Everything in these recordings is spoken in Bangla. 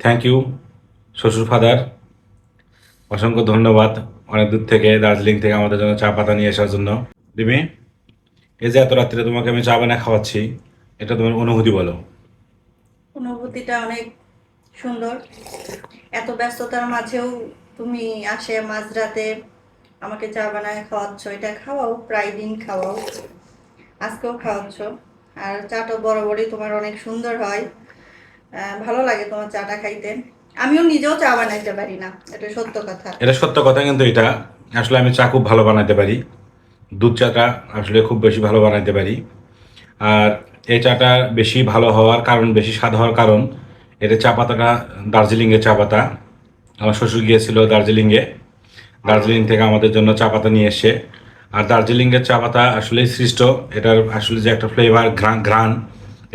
থ্যাংক ইউ শ্বশুর ফাদার অসংখ্য ধন্যবাদ অনেক দূর থেকে, দার্জিলিং থেকে আমাদের জন্য চা পাতা নিয়ে আসার জন্য। দিমি এই যে এত রাত্রে তোমাকে আমি চা বানিয়ে খাওয়াচ্ছি, এটা তোমার অনুভূতি বলো। অনুভূতিটা অনেক সুন্দর। এত ব্যস্ততার মাঝেও তুমি আসে মাঝরাতে আমাকে চা বানায় খাওয়াচ্ছ। এটা খাওয়াও, প্রায় দিন খাওয়াও। আজকেও খাওয়াচ্ছ। আর চাটা বরাবরই তোমার অনেক সুন্দর হয়। ভালো লাগে তোমার চাটা খাইতে। আমিও নিজেও চা বানাইতে পারি না, এটা সত্য কথা। এটা সত্য কথা কিন্তু এটা। আসলে আমি চা খুব ভালো বানাতে পারি। দুধ চাটা আসলে খুব বেশি ভালো বানাতে পারি। আর এই চাটা বেশি ভালো হওয়ার কারণ, বেশি স্বাদ হওয়ার কারণ, এটা চা পাতাটা, দার্জিলিংয়ের চা পাতা। আমার শ্বশুর গিয়েছিল দার্জিলিংয়ে। দার্জিলিং থেকে আমাদের জন্য চা পাতা নিয়ে এসে। আর দার্জিলিংয়ের চা পাতা আসলে সৃষ্ট। এটার আসলে যে একটা ফ্লেভার ঘ্রাণ ঘ্রাণ,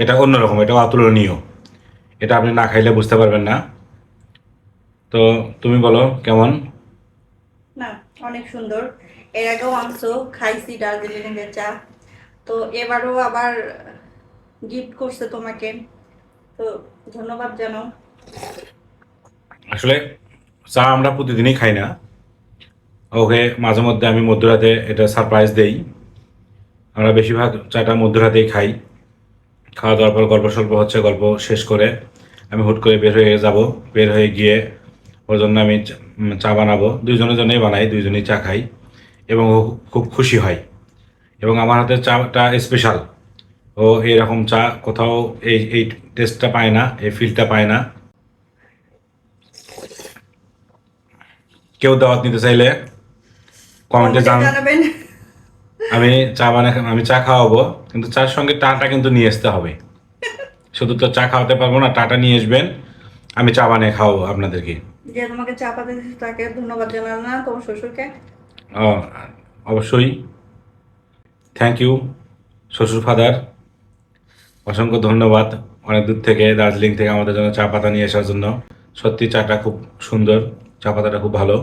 এটা অন্যরকম এটা অতুলনীয়। এটা আপনি না খাইলে বুঝতে পারবেন না। তো তুমি বলো কেমন? না অনেক সুন্দর। এর আগেও আনছো খাইছি দার্জিলিং এর চা। তো এবারও আবার গিফট করছে তোমাকে। তো ধন্যবাদ জানাও আসলে চা আমরা প্রতিদিনই খাই না। ওকে মাঝে মধ্যে আমি মধ্যরাতে এটা সারপ্রাইজ দেই। আমরা বেশিরভাগ চাটা মধ্যরাতেই খাই। খাওয়া দাওয়ার পর গল্প সল্প হচ্ছে গল্প শেষ করে। আমি হুট করে বের হয়ে যাব। বের হয়ে গিয়ে ওর জন্য আমি চা- বানাবো। দুইজনের জন্যই বানাই দুইজনেই চা খাই এবং ও খুব খুশি হয়। এবং আমার হাতের চাটা স্পেশাল ও এরকম চা কোথাও এই এই টেস্টটা পায় না এই ফিলটা পায় না। কেউ দাওয়াত নিতে চাইলে কমেন্টে জান জানাবেন। আমি চা বানাই আমি চা খাওয়াবো কিন্তু চার সঙ্গে টাটা কিন্তু নিয়ে আসতে হবে। শুধু তো চা খাওয়াতে পারব না টাটা নিয়ে আসবেন। আমি চা বানিয়ে খাওয়াবো আপনাদেরকে। যে তোমাকে চা পাতা তাকে ধন্যবাদ জানাও না তোমার শ্বশুরকে? ও, অবশ্যই। থ্যাংক ইউ শ্বশুর ফাদার অসংখ্য ধন্যবাদ। অনেক দূর থেকে দার্জিলিং থেকে আমাদের জন্য চা পাতা নিয়ে আসার জন্য। সত্যি চাটা খুব সুন্দর চা পাতাটা খুব ভালো।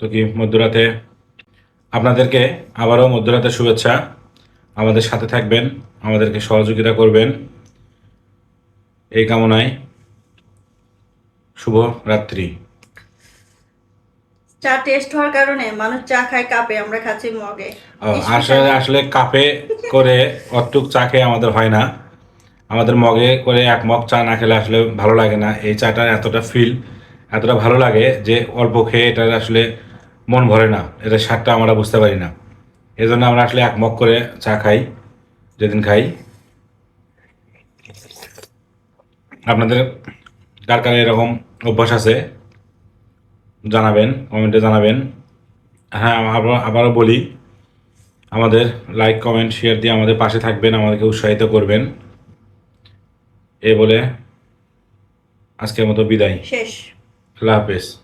তো কি মধ্যরাতে আপনাদেরকে আবারও মধ্যরাতে শুভেচ্ছা। আমাদের সাথে থাকবেন আমাদেরকে সহযোগিতা করবেন। এই কামনায় শুভ রাত্রি। চা টেস্ট হওয়ার কারণে মানুষ চা খায় কাপে আমরা খাচ্ছি মগে। আসলে আসলে কাপে করে অটুক চা খেয়ে আমাদের হয় না। আমাদের মগে করে এক মগ চা না খেলে আসলে ভালো লাগে না। এই চাটার এতটা ফিল এতটা ভালো লাগে যে অল্প খেয়ে এটার আসলে মন ভরে না। এটার স্বাদটা আমরা বুঝতে পারি না। এই জন্য আমরা আসলে এক মগ করে চা খাই যেদিন খাই। আপনাদের কার কার এরকম অভ্যাস আছে জানাবেন কমেন্টে জানাবেন। হ্যাঁ আবার আবারও বলি আমাদের লাইক কমেন্ট শেয়ার দিয়ে আমাদের পাশে থাকবেন আমাদেরকে উৎসাহিত করবেন। এ বলে আজকের মতো বিদায়। শেষ। আল্লাহ হাফেজ।